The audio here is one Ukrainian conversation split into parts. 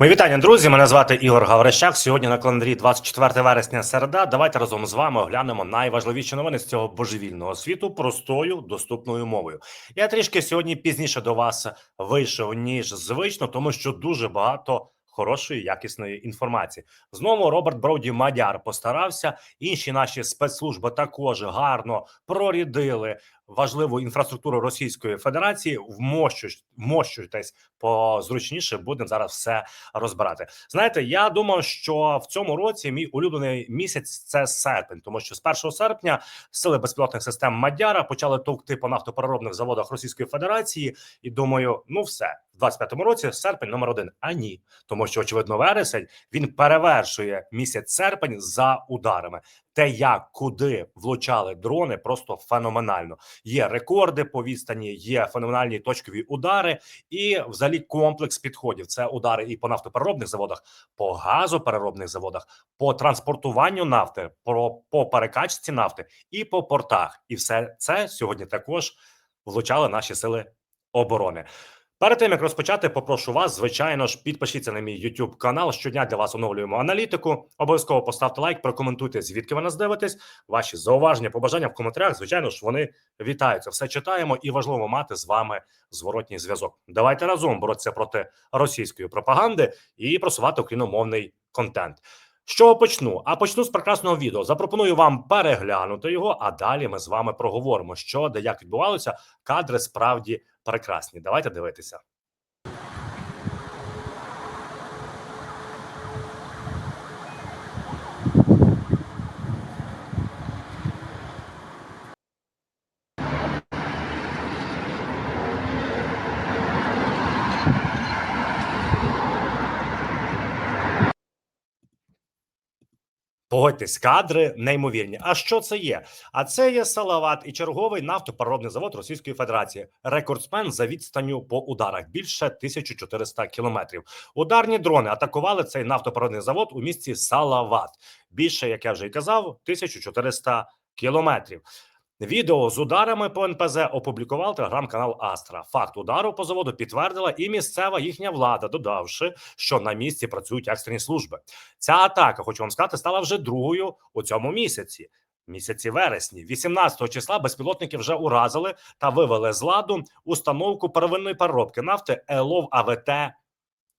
Мої вітання, друзі. Мене звати Ігор Гаврищак. Сьогодні на календарі 24 вересня середа. Давайте разом з вами оглянемо найважливіші новини з цього божевільного світу простою доступною мовою. Я трішки сьогодні пізніше до вас вийшов ніж звично, тому що дуже багато. Хорошої якісної інформації знову Роберт Броуді Мадяр постарався. Інші наші спецслужби також гарно прорядили важливу інфраструктуру Російської Федерації. Вмощусь, вмощуйтесь позручніше. Будемо зараз все розбирати. Знаєте, я думав, що в цьому році мій улюблений місяць це серпень, тому що з 1 серпня сили безпілотних систем Мадяра почали товкти по нафтопереробних заводах Російської Федерації, і думаю, ну все. В 25-му році серпень номер один. А ні, тому що очевидно, вересень він перевершує місяць серпень за ударами. Те, як куди влучали дрони, просто феноменально. Є рекорди по відстані, є феноменальні точкові удари, і взагалі комплекс підходів. Це удари і по нафтопереробних заводах, по газопереробних заводах, по транспортуванню нафти, про по перекачці нафти і по портах. І все це сьогодні також влучали наші сили оборони. Перед тим як розпочати, попрошу вас, звичайно ж, підпишіться на мій YouTube канал. Щодня для вас оновлюємо аналітику. Обов'язково поставте лайк, прокоментуйте, звідки ви нас дивитесь. Ваші зауваження, побажання в коментарях. Звичайно ж, вони вітаються. Все читаємо і важливо мати з вами зворотній зв'язок. Давайте разом боротися проти російської пропаганди і просувати україномовний контент. Чого почну? А почну з прекрасного відео. Запропоную вам переглянути його, а далі ми з вами проговоримо, що де як відбувалося. Кадри справді прекрасні. Давайте дивитися. Погодьтесь, кадри неймовірні. А що це є? А це є Салават і черговий нафтопереробний завод Російської Федерації. Рекордсмен за відстанню по ударах більше 1400 кілометрів. Ударні дрони атакували цей нафтопереробний завод у місті Салават. Більше, як я вже й казав, 1400 кілометрів. Відео з ударами по НПЗ опублікував телеграм-канал Астра. Факт удару по заводу підтвердила і місцева їхня влада, додавши, що на місці працюють екстрені служби. Ця атака, хочу вам сказати, стала вже другою у цьому місяці. Місяці вересні, 18 числа, безпілотники вже уразили та вивели з ладу установку первинної переробки нафти ЕЛОВ АВТ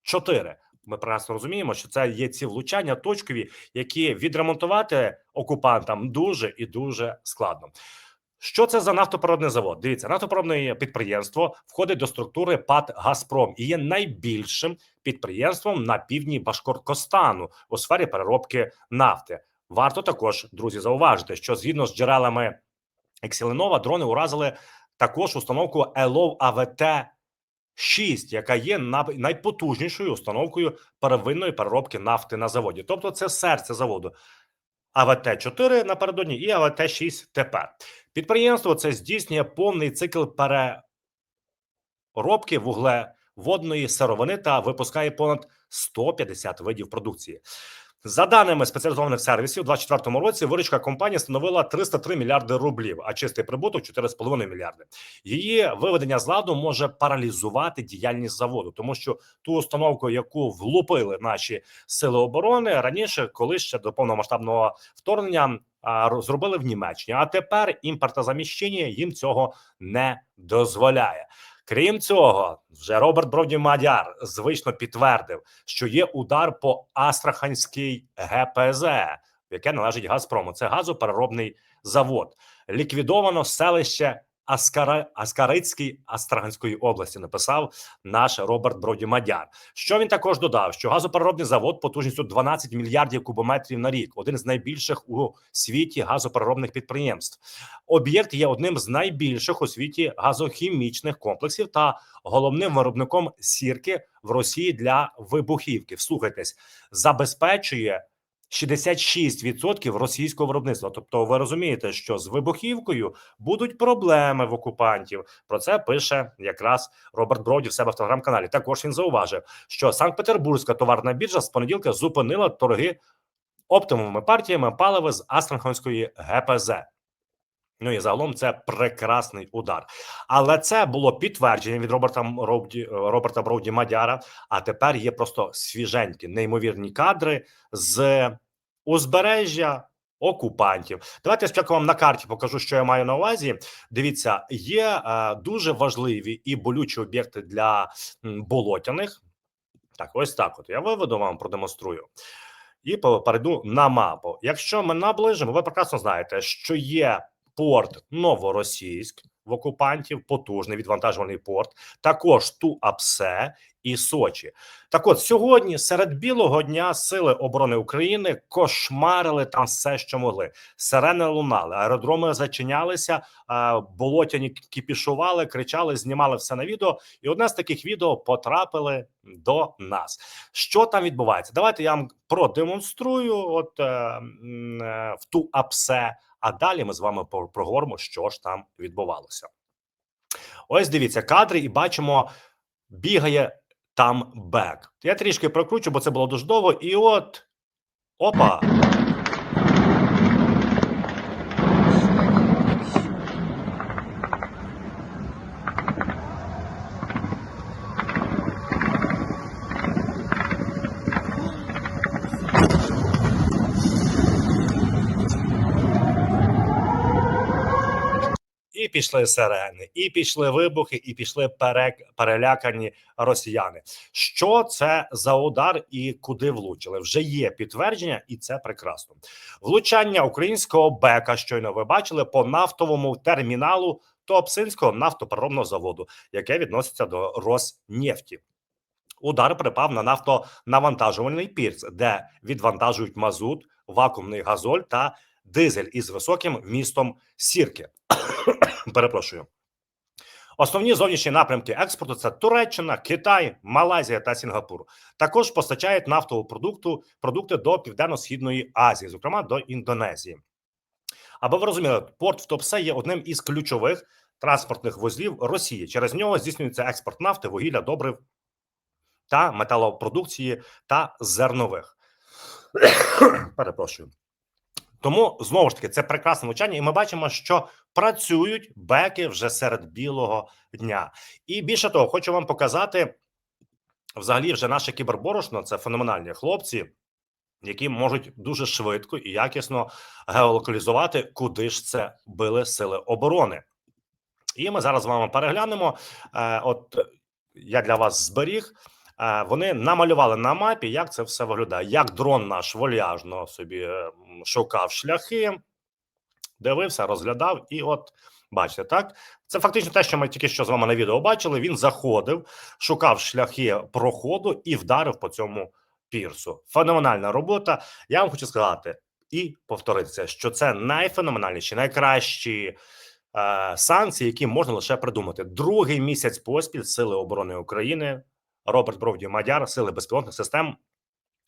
4 Ми прекрасно розуміємо, що це є ці влучання точкові, які відремонтувати окупантам дуже і дуже складно. Що це за нафтопереробний завод? Дивіться, нафтопереробне підприємство входить до структури ПАД Газпром і є найбільшим підприємством на півдні Башкортостану у сфері переробки нафти. Варто також друзі зауважити, що згідно з джерелами Ексіленова, дрони уразили також установку ЕЛОВ АВТ 6 яка є найпотужнішою установкою первинної переробки нафти на заводі. Тобто, це серце заводу. АВТ 4 напередодні і АВТ 6 тепер. Підприємство це здійснює повний цикл переробки вуглеводної сировини та випускає понад 150 видів продукції. За даними спеціалізованих сервісів, у 2024 році виручка компанії становила 303 мільярди рублів, а чистий прибуток 4,5 мільярди. Її виведення з ладу може паралізувати діяльність заводу, тому що ту установку, яку влупили наші сили оборони раніше, коли ще до повномасштабного вторгнення зробили в Німеччині. А тепер імпортозаміщення їм цього не дозволяє. Крім цього, вже Роберт Броді Мадяр звично підтвердив, що є удар по Астраханській ГПЗ, яке належить Газпрому. Це газопереробний завод. Ліквідовано селище Аскара... Аскарицькій Астраганської області. Написав наш Роберт Броді Мадяр. Що він також додав? Що газопереробний завод потужністю 12 мільярдів кубометрів на рік, один з найбільших у світі газопереробних підприємств. Об'єкт є одним з найбільших у світі газохімічних комплексів та головним виробником сірки в Росії для вибухівки. Вслухайтесь, забезпечує 66% російського виробництва. Тобто, ви розумієте, що з вибухівкою будуть проблеми в окупантів. Про це пише якраз Роберт Броді в себе в телеграм-каналі. Також він зауважив, що Санкт-Петербурзька товарна біржа з понеділка зупинила торги оптимовими партіями палива з Астраханської ГПЗ. Ну і загалом це прекрасний удар. Але це було підтвердження від Роберта Робді, Роберта Броуді Мадяра. А тепер є просто свіженькі, неймовірні кадри з узбережжя окупантів. Давайте спочатку вам на карті покажу, що я маю на увазі. Дивіться, є е, дуже важливі і болючі об'єкти для болотяних. Так, ось так. От я виведу вам, продемонструю. І перейду на мапу. Якщо ми наближимо, ви прекрасно знаєте, що є порт Новоросійськ в окупантів, потужний відвантажувальний порт, також Туапсе і Сочі. Так от сьогодні, серед білого дня, сили оборони України кошмарили там все, що могли. Сирени лунали, аеродроми зачинялися, болотяні кіпішували, кричали, знімали все на відео. І одне з таких відео потрапили до нас. Що там відбувається? Давайте я вам продемонструю. От е, е, в ту апсе. А далі ми з вами проговоримо, що ж там відбувалося. Ось дивіться кадри, і бачимо, бігає там бек. Я трішки прокручу, бо це було дуже довго. І от опа. Пішли сирени, і пішли вибухи, і пішли перек... перелякані росіяни. Що це за удар і куди влучили? Вже є підтвердження, і це прекрасно. Влучання українського бека. Щойно ви бачили по нафтовому терміналу Туапсинського нафтопереробного заводу, яке відноситься до Роснефті. Удар припав на нафтонавантажувальний пірс, де відвантажують мазут, вакуумний газоль та дизель із високим вмістом сірки. Перепрошую. Основні зовнішні напрямки експорту це Туреччина, Китай, Малайзія та Сінгапур. Також постачають нафтову продукту продукти до Південно-Східної Азії, зокрема до Індонезії. Аби ви розуміли, порт в Топсе є одним із ключових транспортних вузлів Росії. Через нього здійснюється експорт нафти, вугілля, добрив та металопродукції та зернових. Перепрошую. Тому знову ж таки це прекрасне навчання, і ми бачимо, що працюють беки вже серед білого дня. І більше того, хочу вам показати взагалі вже наше кіберборошно. Це феноменальні хлопці, які можуть дуже швидко і якісно геолокалізувати, куди ж це били сили оборони. І ми зараз з вами переглянемо. Е, от я для вас зберіг. Е, Вони намалювали на мапі, як це все виглядає. Як дрон наш вольяжно собі е, шукав шляхи, дивився, розглядав, і от бачите, так це фактично те, що ми тільки що з вами на відео бачили. Він заходив, шукав шляхи проходу і вдарив по цьому пірсу. Феноменальна робота. Я вам хочу сказати і повторитися, що це найфеноменальніші, найкращі. е, Санкції, які можна лише придумати, другий місяць поспіль Сили оборони України Роберт Бровді Мадяр, сили безпілотних систем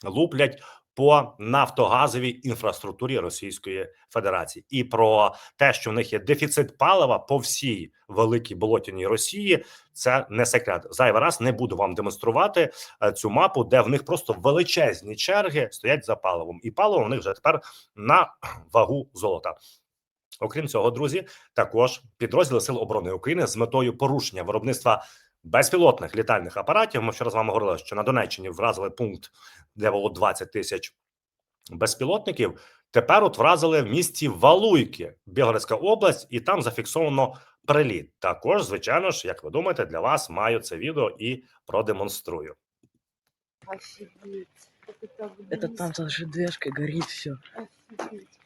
луплять по нафтогазовій інфраструктурі Російської Федерації, і про те, що в них є дефіцит палива по всій великій болотяній Росії, це не секрет. Зайвий раз не буду вам демонструвати е, цю мапу, де в них просто величезні черги стоять за паливом, і паливо в них вже тепер на вагу золота. Окрім цього, друзі, також підрозділи Сил оборони України з метою порушення виробництва безпілотних літальних апаратів. Ми вчора з вами говорили, що на Донеччині вразили пункт, де було 20 тисяч безпілотників. Тепер от вразили в місті Валуйки, Білгородська область, і там зафіксовано приліт. Також, звичайно ж, як ви думаєте, для вас маю це відео і продемонструю. Офигеть. Это так Это близко. там за ЖДшкой горит все. Офигеть.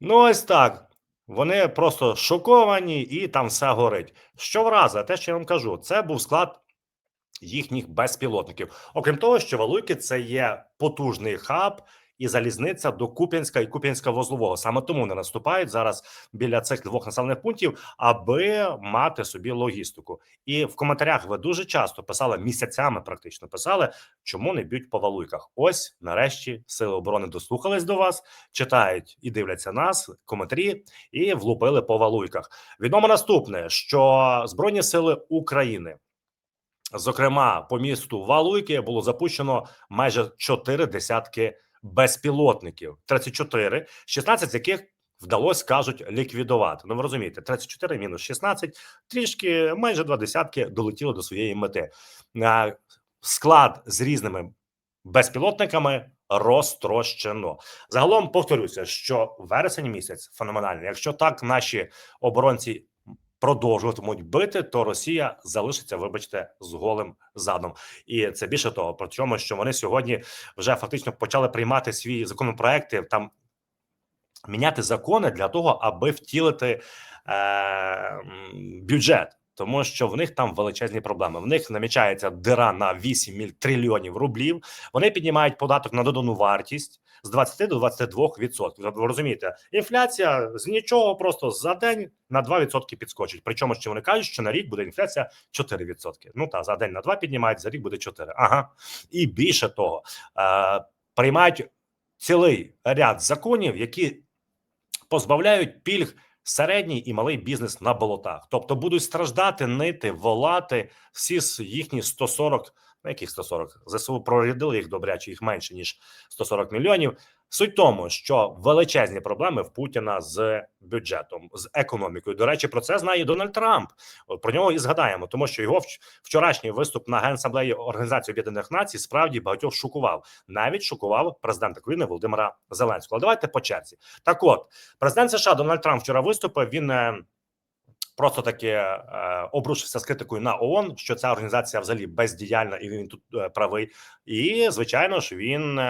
Ну, ось так. Вони просто шоковані, і там все горить. Що вразить, те, що я вам кажу, це був склад їхніх безпілотників. Окрім того, що Валуйки це є потужний хаб і залізниця до Куп'янська і Куп'янська вузлового. Саме тому вони наступають зараз біля цих двох населених пунктів, аби мати собі логістику. І в коментарях ви дуже часто писали місяцями, практично писали, чому не б'ють по Валуйках. Ось нарешті сили оборони дослухались до вас, читають і дивляться нас, коментарі, і влупили по Валуйках. Відомо наступне, що збройні сили України. Зокрема, по місту Валуйки було запущено майже чотири десятки безпілотників. 34, 16 з яких вдалося, кажуть, ліквідувати. Ну, ви розумієте, 34 мінус 16, трішки майже два десятки долетіли до своєї мети. Склад з різними безпілотниками розтрощено. Загалом повторюся, що вересень місяць феноменальний. Якщо так наші оборонці продовжуватимуть бити, то Росія залишиться, вибачте, з голим задом. І це більше того, про чому що вони сьогодні вже фактично почали приймати свої законопроекти там. Міняти закони для того, аби втілити е, бюджет, тому що в них там величезні проблеми. В них намічається дира на 8 трильйонів рублів. Вони піднімають податок на додану вартість з 20 до 22 відсотків. Тобто, Ви розумієте, інфляція з нічого просто за день на 2 відсотки підскочить. Причому що вони кажуть, що на рік буде інфляція 4 відсотки. Ну та за день на 2 піднімають, за рік буде 4. Ага, і більше того, е, приймають цілий ряд законів, які позбавляють пільг середній і малий бізнес на болотах. Тобто будуть страждати, нити, волати всі їхні 140, ну яких 140, ЗСУ прорядили їх добряче, їх менше ніж 140 мільйонів. Суть тому, що величезні проблеми в Путіна з бюджетом, з економікою. До речі, про це знає Дональд Трамп. Про нього і згадаємо, тому що його вчорашній виступ на генасамблеї Організації Об'єднаних Націй справді багатьох шокував. Навіть шокував президента України Володимира Зеленського. Давайте по черзі. Так, от президент США Дональд Трамп вчора виступив. Він е, просто таки е, обрушився з критикою на ООН, що ця організація взагалі бездіяльна, і він тут е, правий. І звичайно ж він.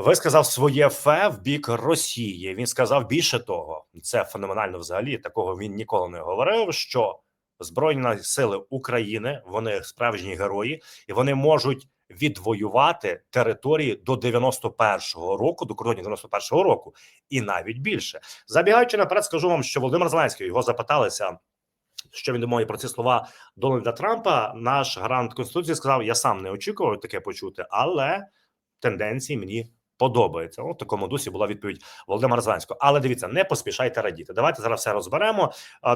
Висказав своє фе в бік Росії. Він сказав більше того, це феноменально взагалі. Такого він ніколи не говорив. Що збройні сили України вони справжні герої, і вони можуть відвоювати території до 91-го року, до кордонів 91-го року, і навіть більше. Забігаючи наперед, скажу вам, що Володимир Зеленський його запиталися. Що він думає про ці слова Дональда Трампа? Наш гарант конституції сказав: Я сам не очікував таке почути, але тенденції мені подобаються. У такому дусі була відповідь Володимира Зеленського. Але дивіться, не поспішайте радіти. Давайте зараз все розберемо.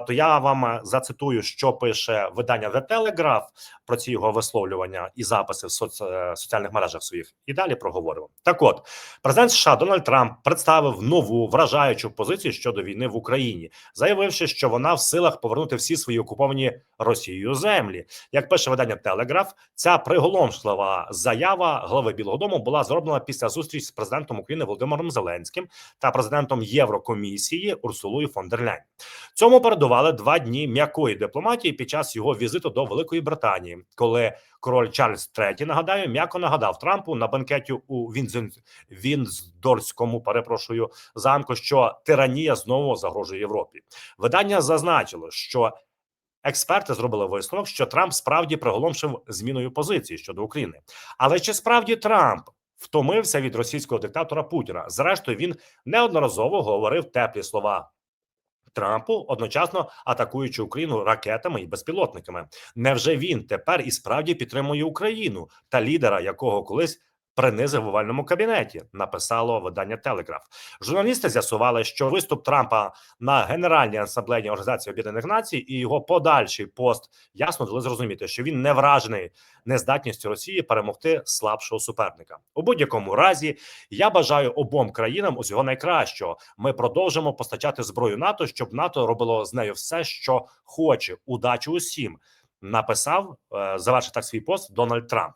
То я вам е, зацитую, що пише видання The Telegraph про ці його висловлювання і записи в соц... е, соціальних мережах своїх. І далі проговоримо. Так, от президент США Дональд Трамп представив нову вражаючу позицію щодо війни в Україні, заявивши, що вона в силах повернути всі свої окуповані Росією землі. Як пише видання Телеграф, ця приголомшлива заява глави Білого Дому була зроблена після зустрічі з президентом України Володимиром Зеленським та президентом Єврокомісії Урсулою фон дер Ляйн. Цьому передували два дні м'якої дипломатії під час його візиту до Великої Британії, коли король Чарльз III, нагадаю, м'яко нагадав Трампу на банкеті у Вінзен... Вінздорському, перепрошую, замку, що тиранія знову загрожує Європі. Видання зазначило, що Експерти зробили висновок, що Трамп справді приголомшив зміною позиції щодо України. Але чи справді Трамп втомився від російського диктатора Путіна? Зрештою, він неодноразово говорив теплі слова Трампу, одночасно атакуючи Україну ракетами і безпілотниками. Невже він тепер і справді підтримує Україну та лідера, якого колись принизив в овальному кабінеті? Написало видання Телеграф. Журналісти з'ясували, що виступ Трампа на Генеральній асамблеї Організації Об'єднаних Націй і його подальший пост ясно дали зрозуміти, що він не вражений нездатністю Росії перемогти слабшого суперника. У будь-якому разі я бажаю обом країнам усього найкращого. Ми продовжимо постачати зброю НАТО, щоб НАТО робило з нею все, що хоче. Удачі усім написав е, завершив так свій пост Дональд Трамп.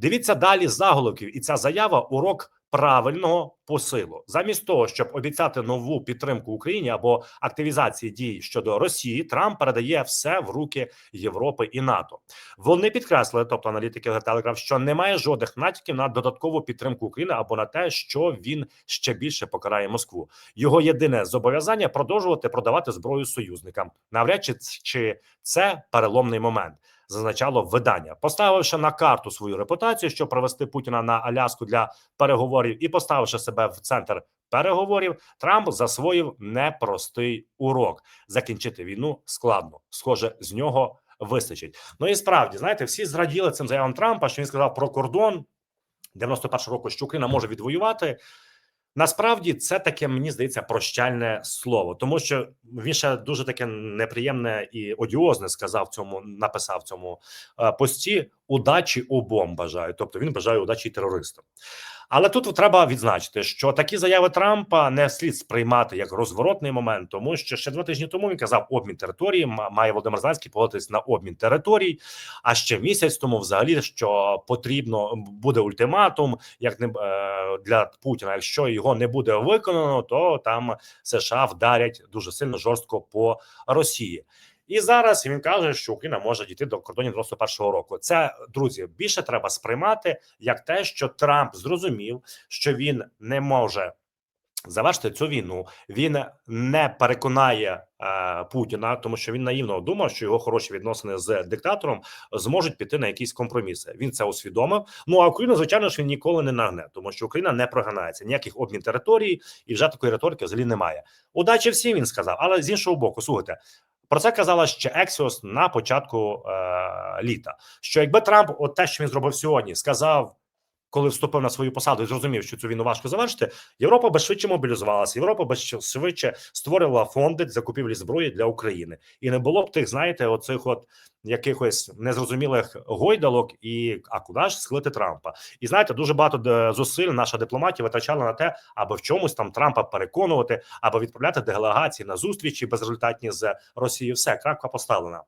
Дивіться далі заголовків, і ця заява урок правильного посилу. Замість того, щоб обіцяти нову підтримку Україні або активізації дій щодо Росії, Трамп передає все в руки Європи і НАТО. Вони підкреслили, тобто аналітики Telegraph, що немає жодних натяків на додаткову підтримку України або на те, що він ще більше покарає Москву. Його єдине зобов'язання продовжувати продавати зброю союзникам. Навряд чи це переломний момент. Зазначало видання, поставивши на карту свою репутацію, щоб привести Путіна на Аляску для переговорів, і поставивши себе в центр переговорів, Трамп засвоїв непростий урок. Закінчити війну складно. Схоже, з нього вистачить. Ну і справді знаєте, всі зраділи цим заявам Трампа, що він сказав про кордон 91 року, що Україна може відвоювати. Насправді це таке, мені здається, прощальне слово, тому що він ще дуже таке неприємне і одіозне сказав цьому, написав цьому е, пості. удачі обом бажаю. Тобто він бажає удачі терористам. Але тут треба відзначити, що такі заяви Трампа не слід сприймати як розворотний момент, тому що ще два тижні тому він казав обмін території. Має Володимир Зеленський погодитись на обмін територій. А ще місяць тому, взагалі, що потрібно буде ультиматум, як не е, для Путіна. Якщо його не буде виконано, то там США вдарять дуже сильно жорстко по Росії. І зараз він каже, що Україна може дійти до кордонів 91-го року. Це друзі більше треба сприймати як те, що Трамп зрозумів, що він не може завершити цю війну. Він не переконає е, Путіна, тому що він наївно думав, що його хороші відносини з диктатором зможуть піти на якісь компроміси. Він це усвідомив. Ну а Україна, звичайно ж, він ніколи не нагне, тому що Україна не проганається ніяких обмін території, і вже такої риторики взагалі немає. Удачі всім він сказав, але з іншого боку, слухайте. Про це казала ще Ексіос на початку е, літа. Що якби Трамп, от те, що він зробив сьогодні, сказав, коли вступив на свою посаду і зрозумів, що цю війну важко завершити, Європа би швидше мобілізувалася. Європа би швидше створила фонди закупівлі зброї для України, і не було б тих, знаєте, оцих от якихось незрозумілих гойдалок, і а куди ж схилити Трампа? І знаєте, дуже багато зусиль наша дипломатія витрачала на те, аби в чомусь там Трампа переконувати, або відправляти делегації на зустрічі безрезультатні з Росією. Все крапка поставлена.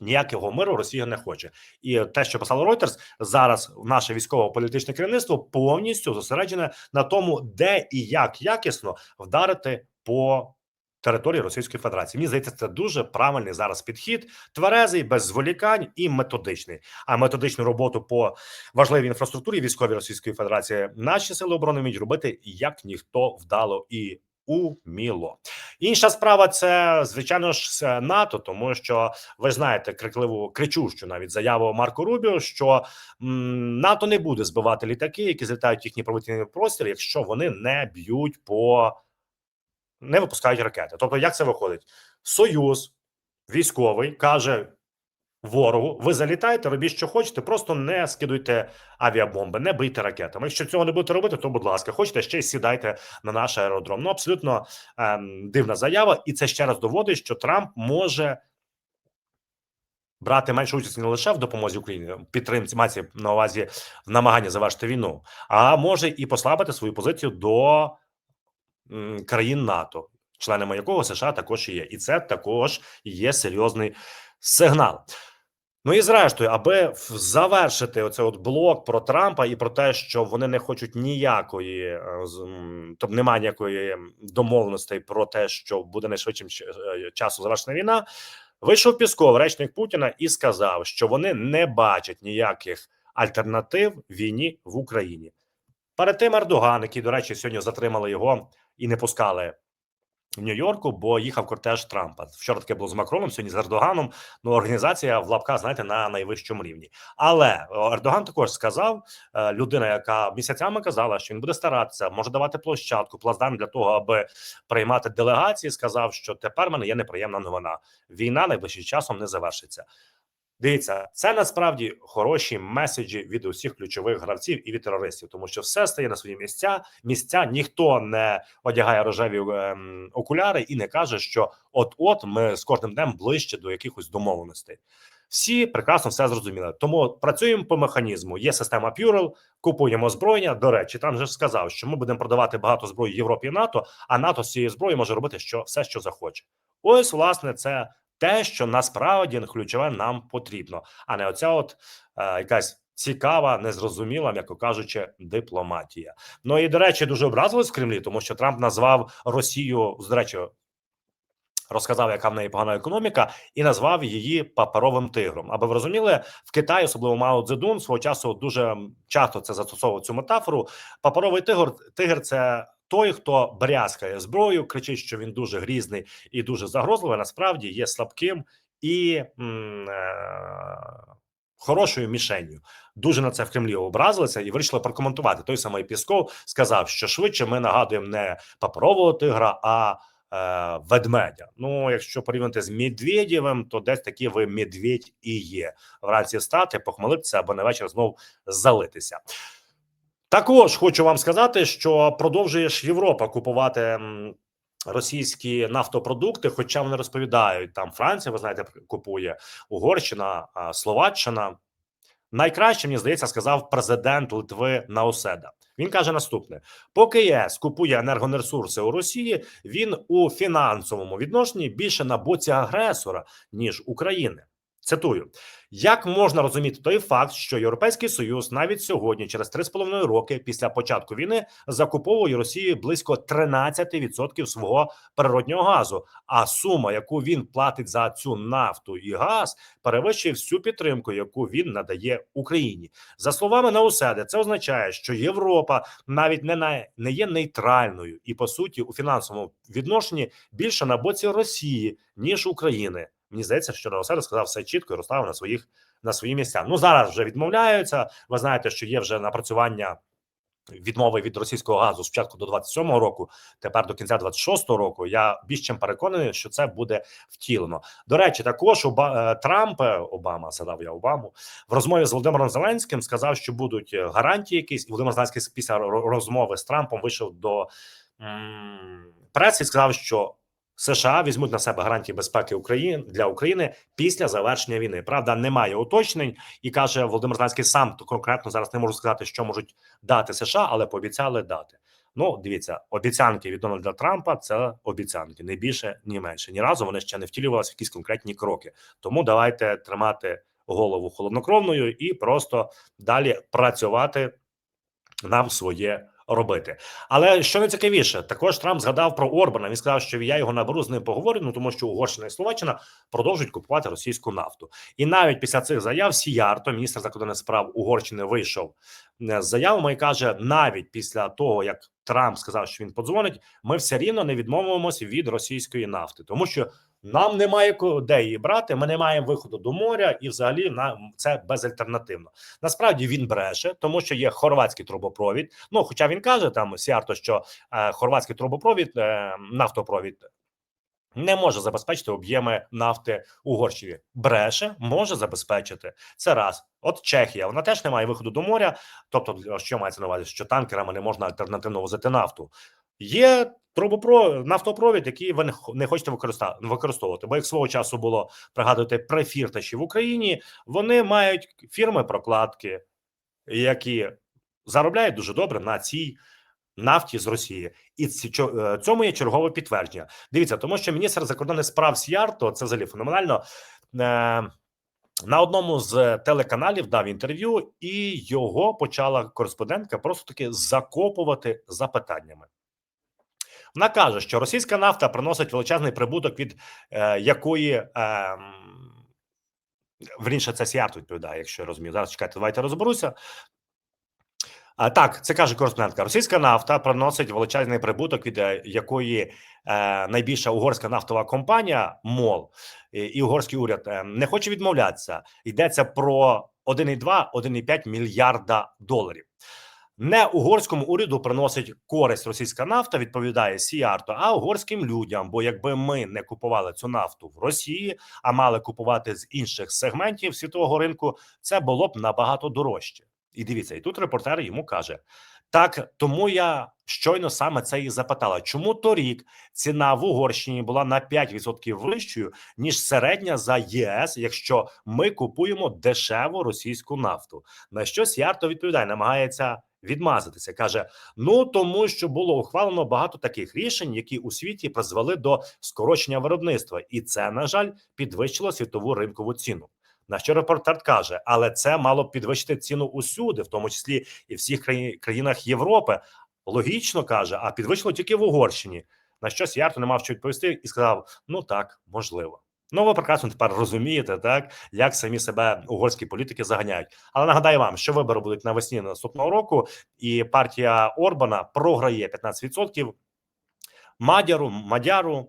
Ніякого миру Росія не хоче, і те, що писало Reuters, зараз наше військово-політичне керівництво повністю зосереджене на тому, де і як якісно вдарити по території Російської Федерації. Мені здається, це дуже правильний зараз підхід, тверезий, без зволікань і методичний. А методичну роботу по важливій інфраструктурі військовій Російської Федерації наші сили оборони вміють робити як ніхто вдало і уміло. Інша справа це звичайно ж НАТО, тому що ви знаєте крикливу кричущу навіть заяву Марко Рубіо, що м, НАТО не буде збивати літаки, які злітають в їхній повітряний простір, якщо вони не б'ють по не випускають ракети. Тобто, як це виходить? Союз військовий каже ворогу: ви залітаєте, робіть, що хочете, просто не скидуйте авіабомби, не бийте ракетами. Якщо цього не будете робити, то будь ласка, хочете ще й сідайте на наш аеродром. Ну абсолютно ем, дивна заява, і це ще раз доводить, що Трамп може. Брати меншу участь не лише в допомозі Україні, підтримці мається на увазі в намаганні завершити війну, а може і послабити свою позицію до країн НАТО, членами якого США також є, і це також є серйозний сигнал. Ну і зрештою, аби завершити оцей от блок про Трампа і про те, що вони не хочуть ніякої, е, тобто немає ніякої домовленостей про те, що буде найшвидшим е, часу завершена війна. Вийшов Пісков, речник Путіна, і сказав, що вони не бачать ніяких альтернатив війні в Україні. Перед тим Ердоган, який, до речі, сьогодні затримали його і не пускали в Нью-Йорку, бо їхав кортеж Трампа. Вчора таке було з Макроном, сьогодні з Ердоганом. Ну, організація в лапках, знаєте, на найвищому рівні. Але о, Ердоган також сказав, е, людина, яка місяцями казала, що він буде старатися, може давати площадку, плацдарм для того, аби приймати делегації. Сказав, що тепер мене є неприємна новина. Війна найближчим часом не завершиться. Дивіться, це насправді хороші меседжі від усіх ключових гравців і від терористів, тому що все стає на свої місця. Місця ніхто не одягає рожеві ем, окуляри і не каже, що от-от ми з кожним днем ближче до якихось домовленостей. Всі прекрасно все зрозуміли. Тому працюємо по механізму. Є система Пюрел, купуємо озброєння. До речі, там же сказав, що ми будемо продавати багато зброї Європі і НАТО, а НАТО з цією зброєю може робити що все, що захоче. Ось, власне, це те, що насправді ключове нам потрібно, а не оця от е, якась цікава, незрозуміла, м'яко кажучи, дипломатія. Ну і до речі, дуже образились в Кремлі, тому що Трамп назвав Росію з речі. Розказав, яка в неї погана економіка, і назвав її паперовим тигром. Аби ви розуміли, в Китаї, особливо Мао Цзедун, свого часу дуже часто це застосовував цю метафору. Паперовий тигр тигр це той, хто брязкає зброю, кричить, що він дуже грізний і дуже загрозливий. Насправді є слабким і м, е, хорошою мішенню. Дуже на це в Кремлі образилися і вирішили прокоментувати. Той самий Пісков сказав, що швидше ми нагадуємо не паперового тигра, а е, ведмедя. Ну, якщо порівняти з Медведєвим, то десь такі ви медведь і є. Вранці встати, похмелитися або на вечір знов залитися. Також хочу вам сказати, що продовжує ж Європа купувати російські нафтопродукти, хоча вони розповідають, там Франція, ви знаєте, купує Угорщина, Словаччина. Найкраще мені здається, сказав президент Литви Науседа. Він каже наступне: поки ЄС купує енергоресурси у Росії, він у фінансовому відношенні більше на боці агресора ніж України. Цитую: як можна розуміти той факт, що Європейський Союз навіть сьогодні, через 3,5 роки після початку війни, закуповує Росії близько 13% свого природнього газу, а сума, яку він платить за цю нафту і газ, перевищує всю підтримку, яку він надає Україні. За словами Науседи, це означає, що Європа навіть не на не є нейтральною і по суті у фінансовому відношенні більше на боці Росії ніж України. Мені здається, що Науседа сказав все чітко і розставив на своїх на свої місця. Ну зараз вже відмовляються. Ви знаєте, що є вже напрацювання. Відмови від російського газу спочатку до 27-го року, тепер до кінця 26-го року. Я більш чим переконаний, що це буде втілено. До речі, також Оба... е, Трамп е, Обама згадав я Обаму в розмові з Володимиром Зеленським сказав, що будуть е, гарантії якісь. Володимир Зеленський після розмови з Трампом вийшов до м, преси і сказав, що США візьмуть на себе гарантії безпеки України для України після завершення війни. Правда, немає уточнень, і каже Володимир Зеленський сам то конкретно зараз не можу сказати, що можуть дати США, але пообіцяли дати. Ну, дивіться, обіцянки від Дональда Трампа це обіцянки, не більше, ні менше. Ні разу вони ще не втілювалися в якісь конкретні кроки. Тому давайте тримати голову холоднокровною і просто далі працювати нам своє робити. Але що найцікавіше, також Трамп згадав про Орбана. Він сказав, що я його наберу з ним поговорю, ну тому що Угорщина і Словаччина продовжують купувати російську нафту. І навіть після цих заяв Сіярто, міністр закордонних справ Угорщини, вийшов е, з заявами і каже: навіть після того як Трамп сказав, що він подзвонить, ми все рівно не відмовимося від російської нафти, тому що. Нам немає де її брати. Ми не маємо виходу до моря, і взагалі нам це безальтернативно. Насправді він бреше, тому що є хорватський трубопровід. Ну, хоча він каже там Сіарто, що е, хорватський трубопровід, е, нафтопровід. Не може забезпечити об'єми нафти Угорщині. Бреше може забезпечити це раз. От Чехія, вона теж не має виходу до моря. Тобто, що мається на увазі, що танкерами не можна альтернативно возити нафту. Є трубопровід, нафтопровід, який ви не хочете використовувати. Бо як свого часу було пригадуєте при фірташі в Україні, вони мають фірми прокладки, які заробляють дуже добре на цій нафті з Росії, і е, цьому є чергове підтвердження. Дивіться, тому що міністр закордонних справ Сіарто це взагалі феноменально. Е, на одному з телеканалів дав інтерв'ю, і його почала кореспондентка просто таки закопувати запитаннями. Вона каже, що російська нафта приносить величезний прибуток, від е, якої е, м, це Сіарто відповідає, якщо я розумію. Зараз чекайте, давайте розберуся. А, так, це каже кореспондентка. Російська нафта приносить величезний прибуток, від е, якої е, найбільша угорська нафтова компанія МОЛ і, і угорський уряд е, не хоче відмовлятися. Йдеться про 1,2-1,5 мільярда доларів. Не угорському уряду приносить користь російська нафта, відповідає Сіарто, а угорським людям. Бо якби ми не купували цю нафту в Росії, а мали купувати з інших сегментів світового ринку, це було б набагато дорожче. І дивіться, і тут репортер йому каже: так, тому я щойно саме це і запитала, чому торік ціна в Угорщині була на 5% вищою ніж середня за ЄС, якщо ми купуємо дешеву російську нафту. На що Сіарто відповідає, намагається відмазатися. каже: ну тому, що було ухвалено багато таких рішень, які у світі призвели до скорочення виробництва, і це на жаль підвищило світову ринкову ціну. На що репортер каже, але це мало б підвищити ціну усюди, в тому числі і всіх країнах Європи. Логічно каже, а підвищило тільки в Угорщині. На що Сіарто не мав що відповісти і сказав: ну так, можливо. Ну, ви прекрасно тепер розумієте, так як самі себе угорські політики заганяють. Але нагадаю вам, що вибори будуть навесні наступного року, і партія Орбана програє 15%. Мадяру, Мадяру,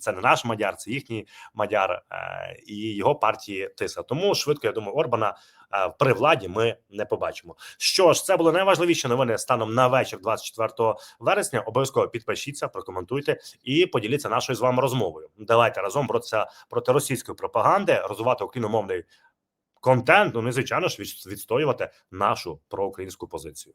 це не наш Мадяр, це їхній Мадяр е, і його партії Тиса. Тому швидко я думаю, Орбана е, при владі ми не побачимо. Що ж, це були найважливіші новини станом на вечір 24 вересня. Обов'язково підпишіться, прокоментуйте і поділіться нашою з вами розмовою. Давайте разом боротися проти російської пропаганди, розвивати україномовний контент. Ну і звичайно ж відстоювати нашу проукраїнську позицію.